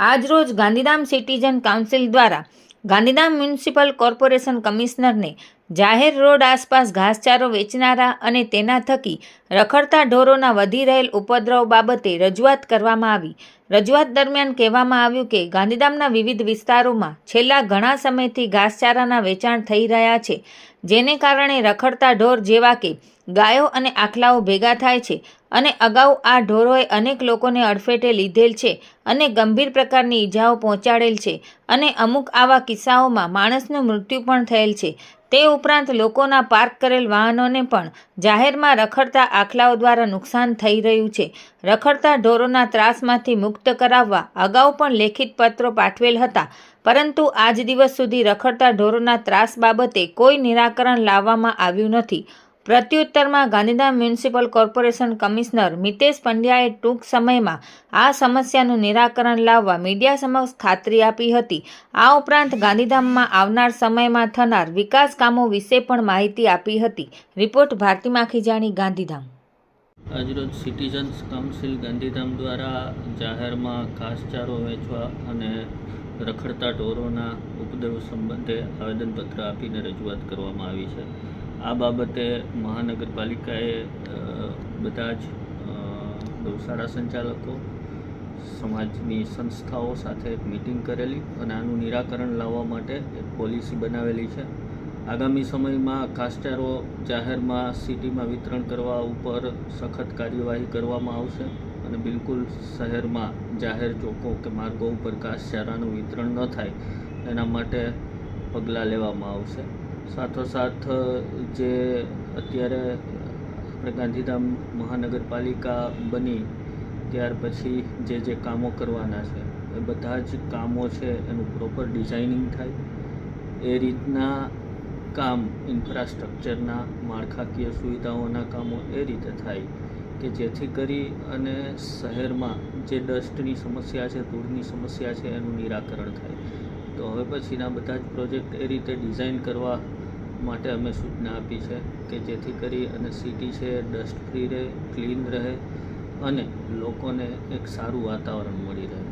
આજરોજ Gandhidham citizen council દ્વારા Gandhidham municipal corporation કમિશનરને જાહેર રોડ આસપાસ ઘાસચારો વેચનારા અને તેના થકી રખડતા ઢોરોના વધી રહેલ ઉપદ્રવ બાબતે રજૂઆત કરવામાં આવી. રજૂઆત દરમિયાન કહેવામાં આવ્યું કે ગાંધીધામના વિવિધ વિસ્તારોમાં છેલ્લા ઘણા સમયથી ઘાસચારાના વેચાણ થઈ રહ્યા છે, જેને કારણે રખડતા ઢોર જેવા કે ગાયો અને આખલાઓ ભેગા થાય છે અને અગાઉ આ ઢોરોએ અનેક લોકોને અડફેટે લીધેલ છે અને ગંભીર પ્રકારની ઈજાઓ પહોંચાડેલ છે અને અમુક આવા કિસ્સાઓમાં માણસનું મૃત્યુ પણ થયેલ છે. તે ઉપરાંત લોકોના પાર્ક કરેલ વાહનોને પણ જાહેરમાં રખડતા આખલાઓ દ્વારા નુકસાન થઈ રહ્યું છે. રખડતા ઢોરોના ત્રાસમાંથી મુક્ત કરાવવા અગાઉ પણ લેખિત પત્રો પાઠવેલ હતા. પરંતુ આજ દિવસ સુધી રખડતા ઢોરોના ત્રાસ બાબતે કોઈ નિરાકરણ લાવવામાં આવ્યું નથી. પ્રત્યુત્તરમાં Gandhidham municipal corporation commissioner Mitesh પંડ્યાએ ટૂંક સમયમાં આ સમસ્યાનું નિરાકરણ લાવવા મીડિયા સમક્ષ ખાતરી આપી હતી. આ ઉપરાંત ગાંધીધામમાં આવનાર સમયમાં થનાર વિકાસ કામો વિશે પણ માહિતી આપી હતી. રિપોર્ટ ભારતી માખીજાણી ગાંધીધામ. આજરોજ સિટીઝન્સ કાઉન્સિલ ગાંધીધામ દ્વારા જાહેરમાં ઘાસચારો વેચવા અને રખડતા ઢોરોના ઉપદ્રવ સંબંધે આવેદનપત્ર આપીને રજૂઆત કરવામાં આવી છે. આ બાબતે મહાનગરપાલિકાએ બધા જ ગૌશાળા સંચાલકો, સમાજની સંસ્થાઓ સાથે એક મિટિંગ કરેલી અને આનું નિરાકરણ લાવવા માટે એક પોલિસી બનાવેલી છે. આગામી સમયમાં ઘાસચારો જાહેરમાં સિટીમાં વિતરણ કરવા ઉપર સખત કાર્યવાહી કરવામાં આવશે અને બિલકુલ શહેરમાં જાહેર ચોકો કે માર્ગો ઉપર ઘાસચારાનું વિતરણ ન થાય એના માટે પગલાં લેવામાં આવશે. સાથોસાથ જે અત્યારે આપણે ગાંધીધામ મહાનગરપાલિકા બની, ત્યાર પછી જે જે કામો કરવાના છે, એ બધા જ કામો છે, એનું પ્રોપર ડિઝાઇનિંગ થાય. એ રીતના કામ ઇન્ફ્રાસ્ટ્રક્ચરના માળખાકીય સુવિધાઓના કામો એ રીતે થાય કે જેથી કરી અને શહેરમાં જે ડસ્ટની સમસ્યા છે, ધૂળની સમસ્યા છે, એનું નિરાકરણ થાય. તો હવે પછીના બધા જ પ્રોજેક્ટ એ રીતે ડિઝાઇન કરવા માટે અમે સૂચના આપી છે કે જેથી કરી અને સિટી છે ડસ્ટ ફ્રી રહે ક્લીન રહે અને લોકોને એક સારું વાતાવરણ મળી રહે.